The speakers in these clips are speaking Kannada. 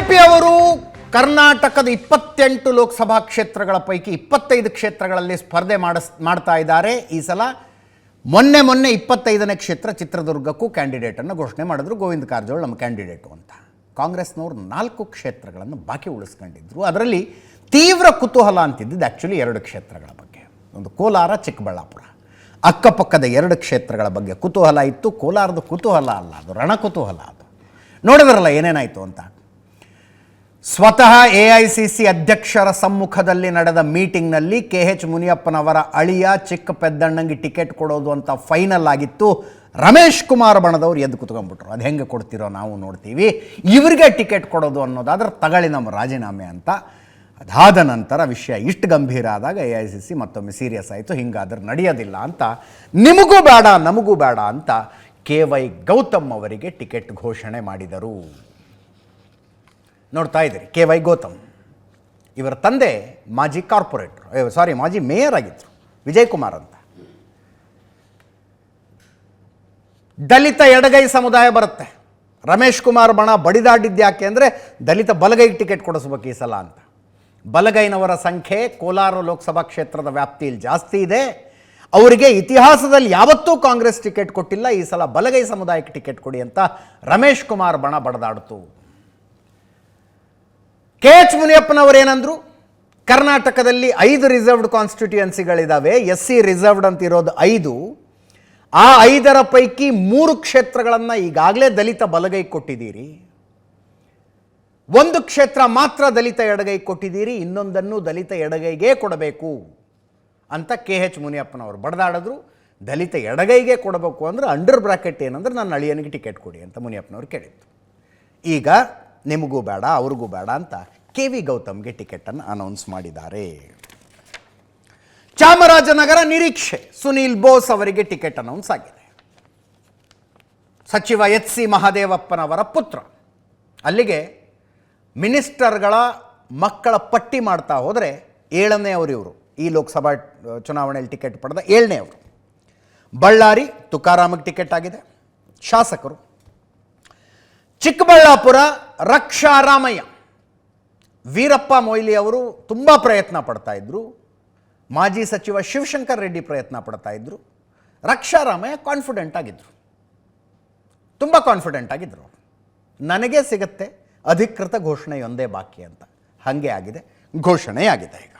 ಬಿಜೆಪಿಯವರು ಕರ್ನಾಟಕದ ಇಪ್ಪತ್ತೆಂಟು ಲೋಕಸಭಾ ಕ್ಷೇತ್ರಗಳ ಪೈಕಿ ಇಪ್ಪತ್ತೈದು ಕ್ಷೇತ್ರಗಳಲ್ಲಿ ಸ್ಪರ್ಧೆ ಮಾಡಿಸ್, ಮಾಡ್ತಾ ಇದ್ದಾರೆ. ಈ ಸಲ ಮೊನ್ನೆ ಮೊನ್ನೆ ಇಪ್ಪತ್ತೈದನೇ ಕ್ಷೇತ್ರ ಚಿತ್ರದುರ್ಗಕ್ಕೂ ಕ್ಯಾಂಡಿಡೇಟನ್ನು ಘೋಷಣೆ ಮಾಡಿದ್ರು. ಗೋವಿಂದ ಕಾರಜೋಳ ನಮ್ಮ ಕ್ಯಾಂಡಿಡೇಟು ಅಂತ. ಕಾಂಗ್ರೆಸ್ನವರು ನಾಲ್ಕು ಕ್ಷೇತ್ರಗಳನ್ನು ಬಾಕಿ ಉಳಿಸ್ಕೊಂಡಿದ್ರು. ಅದರಲ್ಲಿ ತೀವ್ರ ಕುತೂಹಲ ಅಂತಿದ್ದಿದ್ದು ಆ್ಯಕ್ಚುಲಿ ಎರಡು ಕ್ಷೇತ್ರಗಳ ಬಗ್ಗೆ. ಒಂದು ಕೋಲಾರ, ಚಿಕ್ಕಬಳ್ಳಾಪುರ. ಅಕ್ಕಪಕ್ಕದ ಎರಡು ಕ್ಷೇತ್ರಗಳ ಬಗ್ಗೆ ಕುತೂಹಲ ಇತ್ತು. ಕೋಲಾರದ ಕುತೂಹಲ ಅಲ್ಲ ಅದು ರಣ ಕುತೂಹಲ ಅದು. ನೋಡಿದ್ರಲ್ಲ ಏನೇನಾಯಿತು ಅಂತ? ಸ್ವತಃ ಎ ಐ ಸಿ ಸಿ ಅಧ್ಯಕ್ಷರ ಸಮ್ಮುಖದಲ್ಲಿ ನಡೆದ ಮೀಟಿಂಗ್ನಲ್ಲಿ ಕೆ ಎಚ್ ಮುನಿಯಪ್ಪನವರ ಅಳಿಯ ಚಿಕ್ಕ ಪೆದ್ದಣ್ಣಂಗೆ ಟಿಕೆಟ್ ಕೊಡೋದು ಅಂತ ಫೈನಲ್ ಆಗಿತ್ತು. ರಮೇಶ್ ಕುಮಾರ್ ಬಣದವ್ರು ಎದ್ದು ಕುತ್ಕೊಂಡ್ಬಿಟ್ರು. ಅದು ಹೆಂಗೆ ಕೊಡ್ತಿರೋ ನಾವು ನೋಡ್ತೀವಿ. ಇವರಿಗೆ ಟಿಕೆಟ್ ಕೊಡೋದು ಅನ್ನೋದಾದ್ರೆ ತಗೊಳ್ಳಿ ನಮ್ಮ ರಾಜೀನಾಮೆ ಅಂತ. ಅದಾದ ನಂತರ ವಿಷಯ ಇಷ್ಟು ಗಂಭೀರ ಆದಾಗ ಎ ಐ ಸಿ ಸಿ ಮತ್ತೊಮ್ಮೆ ಸೀರಿಯಸ್ ಆಯಿತು. ಹಿಂಗಾದ್ರೆ ನಡೆಯೋದಿಲ್ಲ ಅಂತ. ನಿಮಗೂ ಬೇಡ, ನಮಗೂ ಬೇಡ ಅಂತ ಕೆ ವೈ ಗೌತಮ್ ಅವರಿಗೆ ಟಿಕೆಟ್ ಘೋಷಣೆ ಮಾಡಿದರು. ನೋಡ್ತಾ ಇದ್ದೀರಿ. K Y Gautam. ಇವರ ತಂದೆ ಮಾಜಿ ಕಾರ್ಪೊರೇಟರ್. ಸಾರಿ ಮಾಜಿ ಮೇಯರ್ ಆಗಿದ್ದರು ವಿಜಯ್ ಕುಮಾರ್ ಅಂತ. ದಲಿತ ಎಡಗೈ ಸಮುದಾಯ ಬರುತ್ತೆ. ರಮೇಶ್ ಕುಮಾರ್ ಬಣ ಬಡಿದಾಡಿದ್ದು ಯಾಕೆ ಅಂದರೆ ದಲಿತ ಬಲಗೈಗೆ ಟಿಕೆಟ್ ಕೊಡಿಸ್ಬೇಕು ಈ ಸಲ ಅಂತ. ಬಲಗೈನವರ ಸಂಖ್ಯೆ ಕೋಲಾರ ಲೋಕಸಭಾ ಕ್ಷೇತ್ರದ ವ್ಯಾಪ್ತಿಯಲ್ಲಿ ಜಾಸ್ತಿ ಇದೆ. ಅವರಿಗೆ ಇತಿಹಾಸದಲ್ಲಿ ಯಾವತ್ತೂ ಕಾಂಗ್ರೆಸ್ ಟಿಕೆಟ್ ಕೊಟ್ಟಿಲ್ಲ. ಈ ಸಲ ಬಲಗೈ ಸಮುದಾಯಕ್ಕೆ ಟಿಕೆಟ್ ಕೊಡಿ ಅಂತ ರಮೇಶ್ ಕುಮಾರ್ ಬಣ ಬಡದಾಡ್ತು. ಕೆ ಎಚ್ ಮುನಿಯಪ್ಪನವರೇನಂದ್ರು? ಕರ್ನಾಟಕದಲ್ಲಿ ಐದು ರಿಸರ್ವ್ಡ್ ಕಾನ್ಸ್ಟಿಟ್ಯೂಯನ್ಸಿಗಳಿದ್ದಾವೆ ಎಸ್ ಸಿ ರಿಸರ್ವ್ಡ್ ಅಂತ ಇರೋದು ಐದು. ಆ ಐದರ ಪೈಕಿ ಮೂರು ಕ್ಷೇತ್ರಗಳನ್ನು ಈಗಾಗಲೇ ದಲಿತ ಬಲಗೈ ಕೊಟ್ಟಿದ್ದೀರಿ. ಒಂದು ಕ್ಷೇತ್ರ ಮಾತ್ರ ದಲಿತ ಎಡಗೈ ಕೊಟ್ಟಿದ್ದೀರಿ, ಇನ್ನೊಂದನ್ನು ದಲಿತ ಎಡಗೈಗೆ ಕೊಡಬೇಕು ಅಂತ ಕೆ ಎಚ್ ಮುನಿಯಪ್ಪನವರು ಬಡದಾಡಿದ್ರು. ದಲಿತ ಎಡಗೈಗೆ ಕೊಡಬೇಕು ಅಂದ್ರೆ ಅಂಡರ್ ಬ್ರಾಕೆಟ್ ಏನಂದ್ರೆ ನನ್ನ ಅಳಿಯನಿಗೆ ಟಿಕೆಟ್ ಕೊಡಿ ಅಂತ ಮುನಿಯಪ್ಪನವರು ಕೇಳಿತ್ತು ಈಗ ನಿಮಗೂ ಬೇಡ, ಅವ್ರಿಗೂ ಬೇಡ ಅಂತ ಕೆ ವಿ ಗೌತಮ್ಗೆ ಟಿಕೆಟನ್ನು ಅನೌನ್ಸ್ ಮಾಡಿದ್ದಾರೆ. ಚಾಮರಾಜನಗರ ನಿರೀಕ್ಷೆ, ಸುನೀಲ್ ಬೋಸ್ ಅವರಿಗೆ ಟಿಕೆಟ್ ಅನೌನ್ಸ್ ಆಗಿದೆ. ಸಚಿವ ಎಚ್ ಸಿ ಮಹಾದೇವಪ್ಪನವರ ಪುತ್ರ. ಅಲ್ಲಿಗೆ ಮಿನಿಸ್ಟರ್ಗಳ ಮಕ್ಕಳ ಪಟ್ಟಿ ಮಾಡ್ತಾ ಹೋದರೆ ಏಳನೇ ಅವರು ಇವರು. ಈ ಲೋಕಸಭಾ ಚುನಾವಣೆಯಲ್ಲಿ ಟಿಕೆಟ್ ಪಡೆದ ಏಳನೇ ಅವರು. ಬಳ್ಳಾರಿ, ತುಕಾರಾಮಿಗೆ ಟಿಕೆಟ್ ಆಗಿದೆ. ಶಾಸಕರು ಚಿಕ್ಕಬಳ್ಳಾಪುರ ರಕ್ಷಾರಾಮಯ್ಯ ವೀರಪ್ಪ ಮೊಯ್ಲಿ ಅವರು ತುಂಬ ಪ್ರಯತ್ನ ಪಡ್ತಾ ಇದ್ರು. ಮಾಜಿ ಸಚಿವ ಶಿವಶಂಕರ್ ರೆಡ್ಡಿ ಪ್ರಯತ್ನ ಪಡ್ತಾ ಇದ್ರು. ರಕ್ಷಾರಾಮಯ್ಯ ಕಾನ್ಫಿಡೆಂಟ್ ಆಗಿದ್ರು. ತುಂಬ ಕಾನ್ಫಿಡೆಂಟ್ ಆಗಿದ್ರು. ನನಗೆ ಸಿಗತ್ತೆ ಅಧಿಕೃತ ಘೋಷಣೆಯೊಂದೇ ಬಾಕಿ ಅಂತ. ಹಾಗೆ ಆಗಿದೆ ಘೋಷಣೆಯಾಗಿದೆ ಈಗ.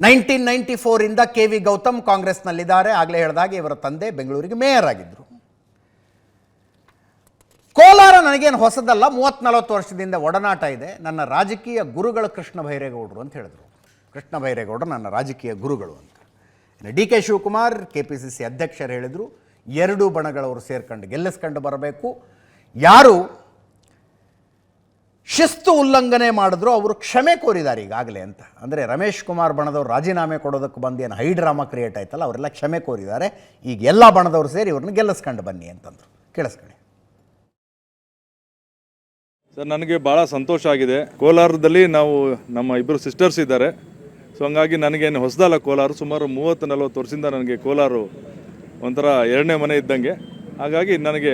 ನೈನ್ಟೀನ್ ನೈಂಟಿ ಫೋರಿಂದ ಕೆ ವಿ ಗೌತಮ್ ಕಾಂಗ್ರೆಸ್ನಲ್ಲಿದ್ದಾರೆ. ಆಗಲೇ ಹೇಳಿದಾಗ ಇವರ ತಂದೆ ಬೆಂಗಳೂರಿಗೆ ಮೇಯರ್ ಆಗಿದ್ದರು ಕೋಲಾರ ನನಗೇನು ಹೊಸದಲ್ಲ ಮೂವತ್ತು ನಲವತ್ತು ವರ್ಷದಿಂದ ಒಡನಾಟ ಇದೆ. ನನ್ನ ರಾಜಕೀಯ ಗುರುಗಳು ಕೃಷ್ಣ ಬೈರೇಗೌಡರು ಅಂತ ಹೇಳಿದ್ರು. ಕೃಷ್ಣ ಬೈರೇಗೌಡರು ನನ್ನ ರಾಜಕೀಯ ಗುರುಗಳು ಅಂತ. ಇನ್ನು D K Shivakumar K P C C ಅಧ್ಯಕ್ಷರು ಹೇಳಿದರು, ಎರಡೂ ಬಣಗಳವರು ಸೇರ್ಕೊಂಡು ಗೆಲ್ಲಿಸ್ಕೊಂಡು ಬರಬೇಕು. ಯಾರು ಶಿಸ್ತು ಉಲ್ಲಂಘನೆ ಮಾಡಿದ್ರು, ಅವರು ಕ್ಷಮೆ ಕೋರಿದ್ದಾರೆ ಈಗಾಗಲೇ ಅಂತ. ಅಂದರೆ ರಮೇಶ್ ಕುಮಾರ್ ಬಣದವರು ರಾಜೀನಾಮೆ ಕೊಡೋದಕ್ಕೆ ಬಂದು ಏನು ಹೈ ಡ್ರಾಮಾ ಕ್ರಿಯೇಟ್ ಆಯ್ತಲ್ಲ, ಅವರೆಲ್ಲ ಕ್ಷಮೆ ಕೋರಿದ್ದಾರೆ. ಈಗ ಎಲ್ಲ ಬಣದವರು ಸೇರಿ ಇವ್ರನ್ನ ಗೆಲ್ಲಿಸ್ಕೊಂಡು ಬನ್ನಿ ಅಂತಂದರು. ಕೇಳಿಸ್ಕೊಳ್ಳಿ. ಸರ್, ನನಗೆ ಭಾಳ ಸಂತೋಷ ಆಗಿದೆ. ಕೋಲಾರದಲ್ಲಿ ನಾವು ನಮ್ಮ ಇಬ್ಬರು ಸಿಸ್ಟರ್ಸ್ ಇದ್ದಾರೆ. ಸೊ ಹಂಗಾಗಿ ನನಗೇನು ಹೊಸದಲ್ಲ ಕೋಲಾರ. ಸುಮಾರು ಮೂವತ್ತು, ನಲ್ವತ್ತು ವರ್ಷದಿಂದ ನನಗೆ ಕೋಲಾರ ಒಂಥರ ಎರಡನೇ ಮನೆ ಇದ್ದಂಗೆ. ಹಾಗಾಗಿ ನನಗೆ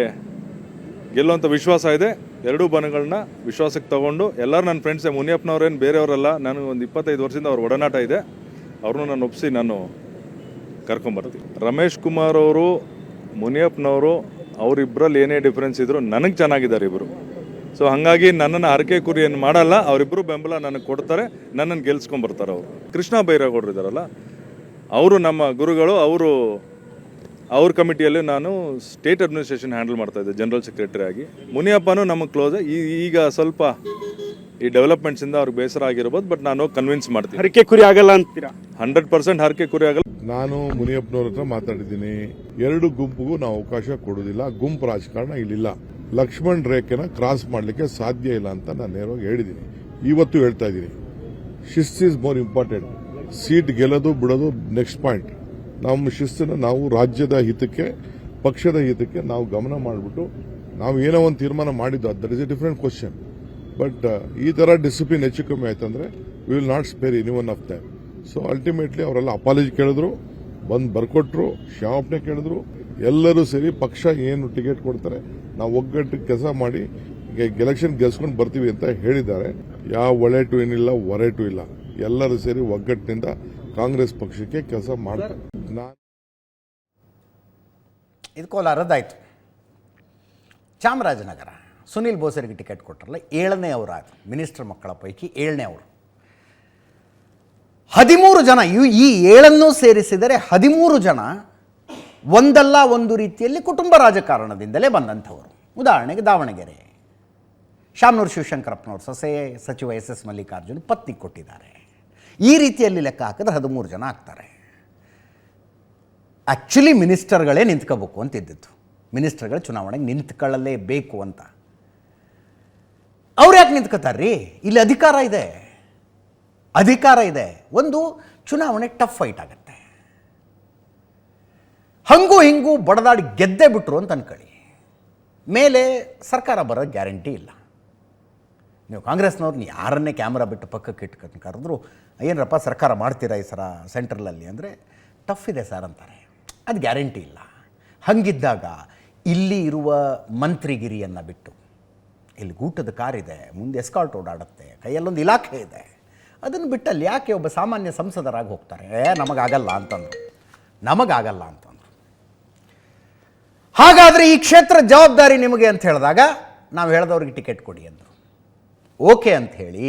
ಗೆಲ್ಲುವಂಥ ವಿಶ್ವಾಸ ಇದೆ. ಎರಡೂ ಬನಗಳನ್ನ ವಿಶ್ವಾಸಕ್ಕೆ ತಗೊಂಡು ಎಲ್ಲರೂ ನನ್ನ ಫ್ರೆಂಡ್ಸ್ ಮುನಿಯಪ್ಪನವ್ರೇನು ಬೇರೆಯವರಲ್ಲ, ನನಗೆ ಒಂದು ಇಪ್ಪತ್ತೈದು ವರ್ಷದಿಂದ ಅವ್ರ ಒಡನಾಟ ಇದೆ. ಅವ್ರನ್ನೂ ನಾನು ಒಪ್ಪಿಸಿ ನಾನು ಕರ್ಕೊಂಬರ್ತೀನಿ. ರಮೇಶ್ ಕುಮಾರ್ ಅವರು, ಮುನಿಯಪ್ಪನವರು ಅವರಿಬ್ಬರಲ್ಲಿ ಏನೇ ಡಿಫ್ರೆನ್ಸ್ ಇದ್ದರೂ ನನಗೆ ಚೆನ್ನಾಗಿದ್ದಾರೆ ಇಬ್ಬರು ಸೊ ಹಾಗಾಗಿ ನನ್ನನ್ನು ಹರಕೆ ಕುರಿಯನ್ನು ಏನು ಮಾಡಲ್ಲ. ಅವರಿಬ್ಬರು ಬೆಂಬಲ ನನಗೆ ಕೊಡ್ತಾರೆ. ನನ್ನನ್ನು ಗೆಲ್ಸ್ಕೊಂಬರ್ತಾರೆ ಅವರು. ಕೃಷ್ಣ ಬೈರೇಗೌಡರು ಇದ್ದಾರಲ್ಲ ಅವರು ನಮ್ಮ ಗುರುಗಳು ಅವರು ಅವ್ರ ಕಮಿಟಿಯಲ್ಲಿ ನಾನು ಸ್ಟೇಟ್ ಅಡ್ಮಿನಿಸ್ಟ್ರೇಷನ್ ಹ್ಯಾಂಡಲ್ ಮಾಡ್ತಾ ಇದ್ದೆ ಜನರಲ್ ಸೆಕ್ರೆಟರಿ ಆಗಿ. ಮುನಿಯಪ್ಪನೂ ನಮಗೆ ಕ್ಲೋಸ್ ಈಗ ಸ್ವಲ್ಪ ಈ ಡೆವಲಪ್ಮೆಂಟ್ಸಿಂದ ಅವ್ರಿಗೆ ಬೇಸರ ಆಗಿರ್ಬೋದು ಬಟ್ ನಾನು ಕನ್ವಿನ್ಸ್ ಮಾಡ್ತೀನಿ. ಹರಕೆ ಕುರಿ ಆಗಲ್ಲ ಅಂತೀರಾ? ಹಂಡ್ರೆಡ್ ಪರ್ಸೆಂಟ್ ಹರಕೆ ಕುರಿ ಆಗಲ್ಲ. ನಾನು ಮುನಿಯಪ್ಪನವ್ರ ಹತ್ರ ಮಾತಾಡಿದ್ದೀನಿ. ಎರಡು ಗುಂಪಿಗೂ ನಾವು ಅವಕಾಶ ಕೊಡುವುದಿಲ್ಲ. ಗುಂಪು ರಾಜಕಾರಣ ಇಲ್ಲಿಲ್ಲ. ಲಕ್ಷ್ಮಣ್ ರೇಖೆನ ಕ್ರಾಸ್ ಮಾಡಲಿಕ್ಕೆ ಸಾಧ್ಯ ಇಲ್ಲ ಅಂತ ನಾನು ನೇರವಾಗಿ ಹೇಳಿದ್ದೀನಿ. ಇವತ್ತು ಹೇಳ್ತಾ ಇದ್ದೀನಿ. ಶಿಸ್ತ್ ಈಸ್ ಮೋರ್ ಇಂಪಾರ್ಟೆಂಟ್ ಸೀಟ್ ಗೆಲ್ಲೋದು, ಬಿಡೋದು ನೆಕ್ಸ್ಟ್ ಪಾಯಿಂಟ್ ನಮ್ಮ ಶಿಸ್ತನ್ನು ನಾವು ರಾಜ್ಯದ ಹಿತಕ್ಕೆ, ಪಕ್ಷದ ಹಿತಕ್ಕೆ ನಾವು ಗಮನ ಮಾಡಿಬಿಟ್ಟು ನಾವು ಏನೋ ಒಂದು ತೀರ್ಮಾನ ಮಾಡಿದ್ದು that is a different question but ಈ ತರ ಡಿಸಿಪ್ಲಿನ್ ಹೆಚ್ಚು ಕಮ್ಮಿ ಆಯ್ತಂದ್ರೆ we will not spare any one of that so ultimately ಅವರೆಲ್ಲ ಅಪಾಲಜಿ ಕೇಳಿದ್ರು, ಬಂದು ಬರ್ಕೊಟ್ರು, ಕ್ಷಮಾಪಣೆ ಕೇಳಿದ್ರು. ಎಲ್ಲರೂ ಸೇರಿ ಪಕ್ಷ ಏನು ಟಿಕೆಟ್ ಕೊಡ್ತಾರೆ ನಾವು ಒಗ್ಗಟ್ಟು ಕೆಲಸ ಮಾಡಿ ಎಲೆಕ್ಷನ್ ಗೆಲ್ಸ್ಕೊಂಡು ಬರ್ತೀವಿ ಅಂತ ಹೇಳಿದ್ದಾರೆ. ಯಾವ ಒಳೆಟು ಏನಿಲ್ಲ ಒರೆಟು ಇಲ್ಲ. ಎಲ್ಲರೂ ಸೇರಿ ಒಗ್ಗಟ್ಟಿನಿಂದ ಕಾಂಗ್ರೆಸ್ ಪಕ್ಷಕ್ಕೆ ಕೆಲಸ ಮಾಡ್ತಾರೆ ಇದು ಕೋಲಾರದ್ದಾಯಿತು ಚಾಮರಾಜನಗರ ಸುನಿಲ್ ಬೋಸರಿಗೆ ಟಿಕೆಟ್ ಕೊಟ್ಟರಲ್ಲ ಏಳನೇ ಅವರಾದರು ಮಿನಿಸ್ಟರ್ ಮಕ್ಕಳ ಪೈಕಿ ಏಳನೇ ಅವರು. ಹದಿಮೂರು ಜನ ಈ ಏಳನ್ನೂ ಸೇರಿಸಿದರೆ ಹದಿಮೂರು ಜನ ಒಂದಲ್ಲ ಒಂದು ರೀತಿಯಲ್ಲಿ ಕುಟುಂಬ ರಾಜಕಾರಣದಿಂದಲೇ ಬಂದಂಥವರು. ಉದಾಹರಣೆಗೆ ದಾವಣಗೆರೆ. ಶಾಮನೂರು ಶಿವಶಂಕರಪ್ಪನವರು ಸೊಸೆ, ಸಚಿವ ಎಸ್ ಎಸ್ ಮಲ್ಲಿಕಾರ್ಜುನ್ ಪತ್ನಿ ಕೊಟ್ಟಿದ್ದಾರೆ. ಈ ರೀತಿಯಲ್ಲಿ ಲೆಕ್ಕ ಹಾಕಿದ್ರೆ ಹದಿಮೂರು ಜನ ಆಗ್ತಾರೆ. ಆ್ಯಕ್ಚುಲಿ ಮಿನಿಸ್ಟರ್ಗಳೇ ನಿಂತ್ಕೋಬೇಕು ಅಂತಿದ್ದಿತ್ತು ಮಿನಿಸ್ಟರ್ಗಳು ಚುನಾವಣೆಗೆ ನಿಂತ್ಕೊಳ್ಳಲೇಬೇಕು ಅಂತ. ಅವ್ರು ಯಾಕೆ ನಿಂತ್ಕೋತಾರ್ರಿ? ಇಲ್ಲಿ ಅಧಿಕಾರ ಇದೆ. ಅಧಿಕಾರ ಇದೆ. ಒಂದು ಚುನಾವಣೆ ಟಫ್ ಫೈಟ್ ಆಗುತ್ತೆ. ಹಂಗೂ ಹಿಂಗೂ ಬಡದಾಡಿ ಗೆದ್ದೇ ಬಿಟ್ರು ಅಂತ ಅನ್ಕೊಳ್ಳಿ. ಮೇಲೆ ಸರ್ಕಾರ ಬರೋ ಗ್ಯಾರಂಟಿ ಇಲ್ಲ. ನೀವು ಕಾಂಗ್ರೆಸ್ನವ್ರನ್ನ ಯಾರನ್ನೇ ಕ್ಯಾಮ್ರಾ ಬಿಟ್ಟು ಪಕ್ಕಕ್ಕೆ ಇಟ್ಕೊಂಡು ಕರೆದ್ರು, ಏನರಪ್ಪ ಸರ್ಕಾರ ಮಾಡ್ತೀರಾ ಈ ಸರ ಸೆಂಟ್ರಲಲ್ಲಿ? ಅಂದರೆ, ಟಫ್ ಇದೆ ಸರ್ ಅಂತಾರೆ. ಅದು ಗ್ಯಾರಂಟಿ ಇಲ್ಲ. ಹಂಗಿದ್ದಾಗ ಇಲ್ಲಿ ಇರುವ ಮಂತ್ರಿಗಿರಿಯನ್ನು ಬಿಟ್ಟು, ಇಲ್ಲಿ ಗೂಟದ ಕಾರಿದೆ ಮುಂದೆ ಎಸ್ಕಾಲ್ಟ್ ಓಡಾಡುತ್ತೆ, ಕೈಯಲ್ಲೊಂದು ಇಲಾಖೆ ಇದೆ, ಅದನ್ನು ಬಿಟ್ಟಲ್ಲಿ ಯಾಕೆ ಒಬ್ಬ ಸಾಮಾನ್ಯ ಸಂಸದರಾಗಿ ಹೋಗ್ತಾರೆ? ಏ, ನಮಗಾಗಲ್ಲ ಅಂತಂದರು. ನಮಗಾಗಲ್ಲ ಅಂತಂದರು ಹಾಗಾದರೆ ಈ ಕ್ಷೇತ್ರ ಜವಾಬ್ದಾರಿ ನಿಮಗೆ ಅಂತ ಹೇಳಿದಾಗ ನಾವು ಹೇಳ್ದವ್ರಿಗೆ ಟಿಕೆಟ್ ಕೊಡಿ ಅಂದರು. ಓಕೆ ಅಂತ ಹೇಳಿ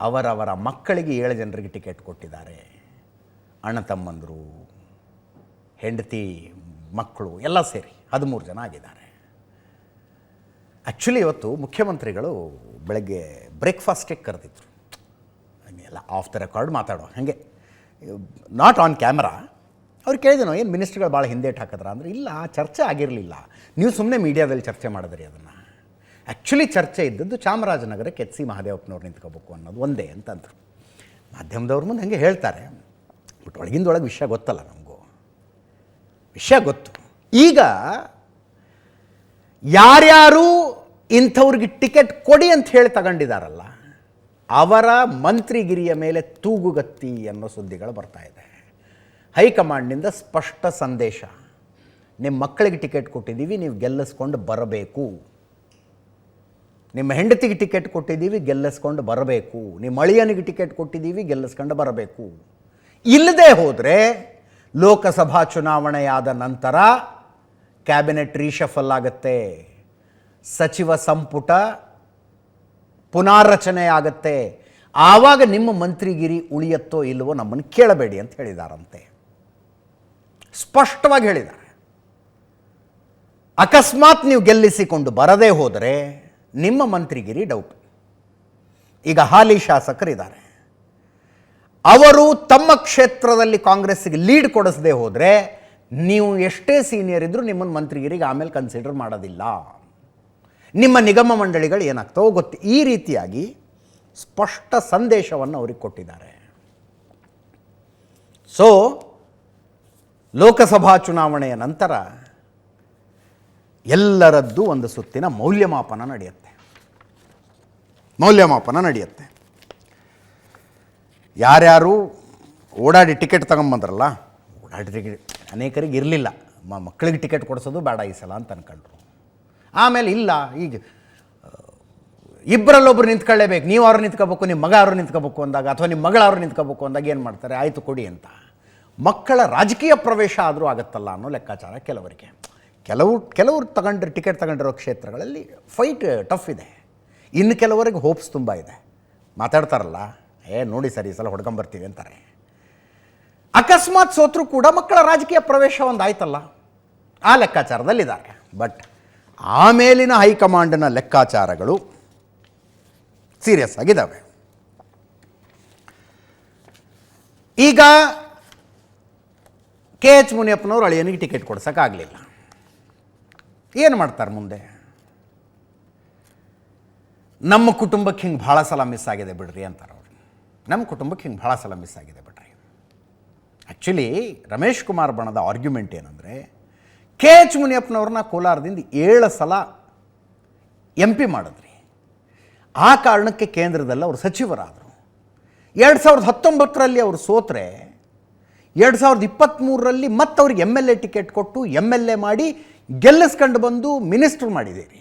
ಅವರವರ ಮಕ್ಕಳಿಗೆ ಏಳು ಜನರಿಗೆ ಟಿಕೆಟ್ ಕೊಟ್ಟಿದ್ದಾರೆ. ಅಣ್ಣ ತಮ್ಮಂದರು, ಹೆಂಡತಿ, ಮಕ್ಕಳು ಎಲ್ಲ ಸೇರಿ ಹದಿಮೂರು ಜನ ಆಗಿದ್ದಾರೆ. ಆ್ಯಕ್ಚುಲಿ ಇವತ್ತು ಮುಖ್ಯಮಂತ್ರಿಗಳು ಬೆಳಗ್ಗೆ ಬ್ರೇಕ್ಫಾಸ್ಟಿಗೆ ಕರೆದಿದ್ರು. ಎಲ್ಲ ಆಫ್ ದ ರೆಕಾರ್ಡ್ ಮಾತಾಡೋ ಹಾಗೆ. ನಾಟ್ ಆನ್ ಕ್ಯಾಮ್ರಾ ಅವ್ರು ಕೇಳಿದೆನೋ ಏನು ಮಿನಿಸ್ಟ್ರಿಗಳು ಭಾಳ ಹಿಂದೇಟ್ ಹಾಕಿದ್ರ? ಅಂದರೆ, ಇಲ್ಲ, ಚರ್ಚೆ ಆಗಿರಲಿಲ್ಲ. ನೀವು ಸುಮ್ಮನೆ ಮೀಡಿಯಾದಲ್ಲಿ ಚರ್ಚೆ ಮಾಡಿದ್ರಿ ಅದನ್ನು. ಆ್ಯಕ್ಚುಲಿ ಚರ್ಚೆ ಇದ್ದದ್ದು ಚಾಮರಾಜನಗರಕ್ಕೆ ಎಚ್ ಸಿ ಮಹಾದೇವಪ್ಪನವ್ರು ನಿಂತ್ಕೋಬೇಕು ಅನ್ನೋದು ಒಂದೇ ಅಂತಂದರು. ಮಾಧ್ಯಮದವ್ರ ಮುಂದೆ ಹಂಗೆ ಹೇಳ್ತಾರೆ. ಬಟ್ ಒಳಗಿಂದೊಳಗೆ ವಿಷಯ ಗೊತ್ತಲ್ಲ ನಮಗೂ. ವಿಷಯ ಗೊತ್ತು. ಈಗ ಯಾರ್ಯಾರು ಇಂಥವ್ರಿಗೆ ಟಿಕೆಟ್ ಕೊಡಿ ಅಂತ ಹೇಳಿ ತಗೊಂಡಿದ್ದಾರಲ್ಲ ಅವರ ಮಂತ್ರಿಗಿರಿಯ ಮೇಲೆ ತೂಗುಗತ್ತಿ ಅನ್ನೋ ಸುದ್ದಿಗಳು ಬರ್ತಾ ಇದೆ. ಹೈಕಮಾಂಡ್ನಿಂದ ಸ್ಪಷ್ಟ ಸಂದೇಶ. ನಿಮ್ಮ ಮಕ್ಕಳಿಗೆ ಟಿಕೆಟ್ ಕೊಟ್ಟಿದ್ದೀವಿ, ನೀವು ಗೆಲ್ಲಿಸ್ಕೊಂಡು ಬರಬೇಕು. ನಿಮ್ಮ ಹೆಂಡತಿಗೆ ಟಿಕೆಟ್ ಕೊಟ್ಟಿದ್ದೀವಿ, ಗೆಲ್ಲಿಸ್ಕೊಂಡು ಬರಬೇಕು. ನಿಮ್ಮ ಅಳಿಯನಿಗೆ ಟಿಕೆಟ್ ಕೊಟ್ಟಿದ್ದೀವಿ, ಗೆಲ್ಲಿಸ್ಕೊಂಡು ಬರಬೇಕು. ಇಲ್ಲದೆ ಹೋದರೆ ಲೋಕಸಭಾ ಚುನಾವಣೆಯಾದ ನಂತರ ಕ್ಯಾಬಿನೆಟ್ ರೀಶಫಲ್ ಆಗುತ್ತೆ. ಸಚಿವ ಸಂಪುಟ ಪುನಾರಚನೆ ಆಗತ್ತೆ ಆವಾಗ ನಿಮ್ಮ ಮಂತ್ರಿಗಿರಿ ಉಳಿಯತ್ತೋ ಇಲ್ಲವೋ ನಮ್ಮನ್ನು ಕೇಳಬೇಡಿ ಅಂತ ಹೇಳಿದಾರಂತೆ. ಸ್ಪಷ್ಟವಾಗಿ ಹೇಳಿದ್ದಾರೆ. ಅಕಸ್ಮಾತ್ ನೀವು ಗೆಲ್ಲಿಸಿಕೊಂಡು ಬರದೇ ಹೋದರೆ ನಿಮ್ಮ ಮಂತ್ರಿಗಿರಿ ಡೌಟ್ ಈಗ ಹಾಲಿ ಶಾಸಕರಿದ್ದಾರೆ. ಅವರು ತಮ್ಮ ಕ್ಷೇತ್ರದಲ್ಲಿ ಕಾಂಗ್ರೆಸ್ಸಿಗೆ ಲೀಡ್ ಕೊಡಿಸದೆ ಹೋದರೆ ನೀವು ಎಷ್ಟೇ ಸೀನಿಯರ್ ಇದ್ದರೂ ನಿಮ್ಮನ್ನು ಮಂತ್ರಿಗಿರಿಗೆ ಆಮೇಲೆ ಕನ್ಸಿಡರ್ ಮಾಡೋದಿಲ್ಲ. ನಿಮ್ಮ ನಿಗಮ ಮಂಡಳಿಗಳು ಏನಾಗ್ತವೋ ಗೊತ್ತು, ಈ ರೀತಿಯಾಗಿ ಸ್ಪಷ್ಟ ಸಂದೇಶವನ್ನು ಅವ್ರಿಗೆ ಕೊಟ್ಟಿದ್ದಾರೆ. ಸೊ ಲೋಕಸಭಾ ಚುನಾವಣೆಯ ನಂತರ ಎಲ್ಲರದ್ದು ಒಂದು ಸುತ್ತಿನ ಮೌಲ್ಯಮಾಪನ ನಡೆಯುತ್ತೆ. ಮೌಲ್ಯಮಾಪನ ನಡೆಯುತ್ತೆ. ಯಾರ್ಯಾರು ಓಡಾಡಿ ಟಿಕೆಟ್ ತಗೊಂಬಂದ್ರಲ್ಲ, ಓಡಾಡಿ ಟಿಕೆಟ್ ಅನೇಕರಿಗೆ ಇರಲಿಲ್ಲ. ಮಕ್ಕಳಿಗೆ ಟಿಕೆಟ್ ಕೊಡಿಸೋದು ಬೇಡ ಈ ಸಲ ಅಂತ ಅನ್ಕೊಂಡ್ರು. ಆಮೇಲೆ ಇಲ್ಲ, ಈಗ ಇಬ್ಬರಲ್ಲೊಬ್ರು ನಿಂತ್ಕೊಳ್ಳೇಬೇಕು. ನೀವು ಅವ್ರು ನಿಂತ್ಕೋಬೇಕು ನಿಮ್ಮ ಮಗ ಅವರು ನಿಂತ್ಕೋಬೇಕು ಅಂದಾಗ, ಅಥವಾ ನಿಮ್ಮ ಮಗಳ ಅವರು ನಿಂತ್ಕೋಬೇಕು ಅಂದಾಗ ಏನು ಮಾಡ್ತಾರೆ? ಆಯಿತು ಕೊಡಿ ಅಂತ. ಮಕ್ಕಳ ರಾಜಕೀಯ ಪ್ರವೇಶ ಆದರೂ ಆಗುತ್ತಲ್ಲ ಅನ್ನೋ ಲೆಕ್ಕಾಚಾರ ಕೆಲವರಿಗೆ. ಕೆಲವು, ಕೆಲವರು ತಗೊಂಡ್ರೆ, ಟಿಕೆಟ್ ತಗೊಂಡಿರೋ ಕ್ಷೇತ್ರಗಳಲ್ಲಿ ಫೈಟ್ ಟಫ್ ಇದೆ. ಇನ್ನು ಕೆಲವರಿಗೆ ಹೋಪ್ಸ್ ತುಂಬ ಇದೆ. ಮಾತಾಡ್ತಾರಲ್ಲ, ಏ, ನೋಡಿ ಸರ್, ಈ ಸಲ ಹೊಡ್ಕೊಂಬರ್ತೀವಿ ಅಂತಾರೆ. ಅಕಸ್ಮಾತ್ ಸೋತ್ರೂ ಕೂಡ ಮಕ್ಕಳ ರಾಜಕೀಯ ಪ್ರವೇಶ ಒಂದು ಆಯ್ತಲ್ಲ ಆ ಲೆಕ್ಕಾಚಾರದಲ್ಲಿದ್ದಾರೆ. ಬಟ್ ಆಮೇಲಿನ ಹೈಕಮಾಂಡ್ನ ಲೆಕ್ಕಾಚಾರಗಳು ಸೀರಿಯಸ್ ಆಗಿದ್ದಾವೆ. ಈಗ ಕೆ ಎಚ್ ಮುನಿಯಪ್ಪನವರು ಅಳಿಯನಿಗೆ ಟಿಕೆಟ್ ಕೊಡ್ಸೋಕ್ಕಾಗಲಿಲ್ಲ. ಏನು ಮಾಡ್ತಾರೆ ಮುಂದೆ? ನಮ್ಮ ಕುಟುಂಬಕ್ಕೆ ಹಿಂಗೆ ಭಾಳ ಸಲ ಮಿಸ್ ಆಗಿದೆ ಬಿಡ್ರಿ ಅಂತಾರೆ ಅವರು. ನಮ್ಮ ಕುಟುಂಬಕ್ಕೆ ಹಿಂಗೆ ಭಾಳ ಸಲ ಮಿಸ್ ಆಗಿದೆ ಬಿಡ್ರಿ. ಆ್ಯಕ್ಚುಲಿ ರಮೇಶ್ ಕುಮಾರ್ ಬಣದ ಆರ್ಗ್ಯುಮೆಂಟ್ ಏನಂದರೆ, ಕೆ ಎಚ್ ಮುನಿಯಪ್ಪನವ್ರನ್ನ ಕೋಲಾರದಿಂದ ಏಳು ಸಲ ಎಂ ಪಿ ಮಾಡಿದ್ರಿ. ಆ ಕಾರಣಕ್ಕೆ ಕೇಂದ್ರದಲ್ಲಿ ಅವರು ಸಚಿವರಾದರು. ಎರಡು ಸಾವಿರದ ಹತ್ತೊಂಬತ್ತರಲ್ಲಿ ಅವರು ಸೋತ್ರೆ ಎರಡು ಸಾವಿರದ ಇಪ್ಪತ್ತ್ಮೂರರಲ್ಲಿ ಮತ್ತೆ ಅವ್ರಿಗೆ ಎಂ ಎಲ್ ಎ ಟಿಕೆಟ್ ಕೊಟ್ಟು ಎಂ ಎಲ್ ಎ ಮಾಡಿ ಗೆಲ್ಲಿಸ್ಕೊಂಡು ಬಂದು ಮಿನಿಸ್ಟ್ರ್ ಮಾಡಿದ್ದೀರಿ.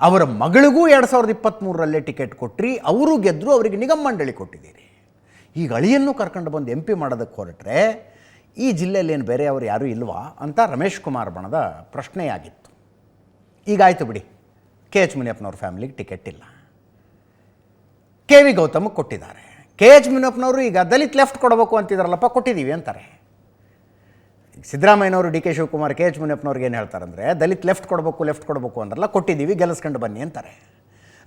ಅವರ ಮಗಳಿಗೂ ಎರಡು ಸಾವಿರದ ಇಪ್ಪತ್ತ್ಮೂರರಲ್ಲೇ ಟಿಕೆಟ್ ಕೊಟ್ಟ್ರಿ ಅವರು ಗೆದ್ದರು ಅವರಿಗೆ ನಿಗಮ ಮಂಡಳಿ ಕೊಟ್ಟಿದ್ದೀರಿ. ಈಗ ಅಳಿಯನ್ನು ಕರ್ಕೊಂಡು ಬಂದು ಎಂ ಪಿ ಮಾಡೋದಕ್ಕೆ ಹೊರಟ್ರೆ ಈ ಜಿಲ್ಲೆಯಲ್ಲಿ ಏನು ಬೇರೆ ಅವರು ಯಾರೂ ಇಲ್ವಾ ಅಂತ ರಮೇಶ್ ಕುಮಾರ್ ಬಣದ ಪ್ರಶ್ನೆಯಾಗಿತ್ತು. ಈಗ ಆಯಿತು ಬಿಡಿ. ಕೆ ಎಚ್ ಮುನಿಯಪ್ಪನವ್ರ ಫ್ಯಾಮಿಲಿಗೆ ಟಿಕೆಟ್ ಇಲ್ಲ. ಕೆ ವಿ ಗೌತಮ್ ಕೊಟ್ಟಿದ್ದಾರೆ. ಕೆ ಎಚ್ ಮಿನಪ್ಪನವರು ಈಗ ದಲಿತ್ ಲೆಫ್ಟ್ ಕೊಡಬೇಕು ಅಂತಿದ್ರಲ್ಲಪ್ಪ ಕೊಟ್ಟಿದ್ದೀವಿ ಅಂತಾರೆ. ಸಿದ್ದರಾಮಯ್ಯನವರು D K Shivakumar K H ಮುನಿಯಪ್ಪನವ್ರಿಗೆ ಏನು ಹೇಳ್ತಾರೆ ಅಂದರೆ ದಲಿತ್ ಲೆಫ್ಟ್ ಕೊಡಬೇಕು ಲೆಫ್ಟ್ ಕೊಡಬೇಕು ಅಂದ್ರಲ್ಲ ಕೊಟ್ಟಿದ್ದೀವಿ ಗೆಲ್ಲಿಸ್ಕೊಂಡು ಬನ್ನಿ ಅಂತಾರೆ.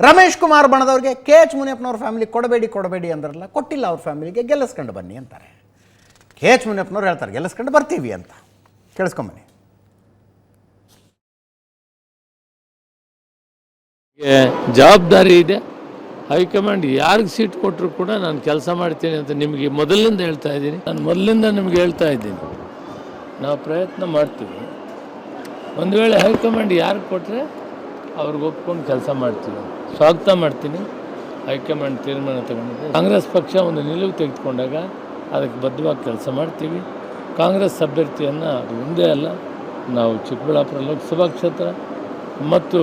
ರಮೇಶ್ ಕುಮಾರ್ ಬಣದವ್ರಿಗೆ ಕೆ ಎಚ್ ಮುನಿಯಪ್ಪನವ್ರ ಫ್ಯಾಮಿಲಿ ಕೊಡಬೇಡಿ ಕೊಡಬೇಡಿ ಅಂದ್ರಲ್ಲ, ಕೊಟ್ಟಿಲ್ಲ ಅವ್ರ ಫ್ಯಾಮಿಲಿಗೆ ಗೆಲ್ಲಿಸ್ಕೊಂಡು ಬನ್ನಿ ಅಂತಾರೆ. ಕೆ ಎಚ್ ಮುನಿಯಪ್ಪನವ್ರು ಹೇಳ್ತಾರೆ ಗೆಲ್ಲಿಸ್ಕೊಂಡು ಬರ್ತೀವಿ ಅಂತ. ಕೇಳಿಸ್ಕೊಂಬನ್ನಿ. ಜವಾಬ್ದಾರಿ ಇದೆ. ಹೈಕಮಾಂಡ್ ಯಾರಿಗೆ ಸೀಟ್ ಕೊಟ್ಟರು ಕೂಡ ನಾನು ಕೆಲಸ ಮಾಡ್ತೀನಿ ಅಂತ ನಿಮಗೆ ಮೊದಲಿಂದ ಹೇಳ್ತಾ ಇದ್ದೀನಿ. ನಾನು ಮೊದಲಿಂದ ನಿಮ್ಗೆ ಹೇಳ್ತಾ ಇದ್ದೀನಿ. ನಾವು ಪ್ರಯತ್ನ ಮಾಡ್ತೀವಿ. ಒಂದು ವೇಳೆ ಹೈಕಮಾಂಡ್ ಯಾರಿಗೆ ಕೊಟ್ಟರೆ ಅವ್ರಿಗೆ ಒಪ್ಕೊಂಡು ಕೆಲಸ ಮಾಡ್ತೀವಿ. ಸ್ವಾಗತ ಮಾಡ್ತೀನಿ. ಹೈಕಮಾಂಡ್ ತೀರ್ಮಾನ ತಗೊಂಡಿದ್ದೆ ಕಾಂಗ್ರೆಸ್ ಪಕ್ಷ ಒಂದು ನಿಲುವು ತೆಗೆದುಕೊಂಡಾಗ ಅದಕ್ಕೆ ಬದ್ಧವಾಗಿ ಕೆಲಸ ಮಾಡ್ತೀವಿ. ಕಾಂಗ್ರೆಸ್ ಅಭ್ಯರ್ಥಿಯನ್ನು ಅದು ಒಂದೇ ಅಲ್ಲ, ನಾವು ಚಿಕ್ಕಬಳ್ಳಾಪುರ ಲೋಕಸಭಾ ಕ್ಷೇತ್ರ ಮತ್ತು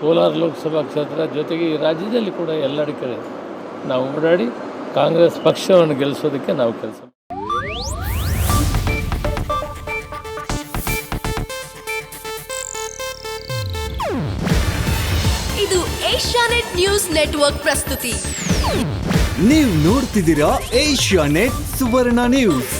ಕೋಲಾರ ಲೋಕಸಭಾ ಕ್ಷೇತ್ರ ಜೊತೆಗೆ ಈ ರಾಜ್ಯದಲ್ಲಿ ಕೂಡ ಎಲ್ಲಡೆ ಕಡೆ ನಾವು ಓಡಾಡಿ ಕಾಂಗ್ರೆಸ್ ಪಕ್ಷವನ್ನು ಗೆಲ್ಲಿಸೋದಕ್ಕೆ ನಾವು ಕೆಲಸ ಇದು ಏಷ್ಯಾನೆಟ್ ನ್ಯೂಸ್ ನೆಟ್ವರ್ಕ್ ಪ್ರಸ್ತುತಿ. ನೀವು ನೋಡ್ತಿದ್ದೀರಾ ಏಷ್ಯಾ ನೆಟ್ ಸುವರ್ಣ ನ್ಯೂಸ್.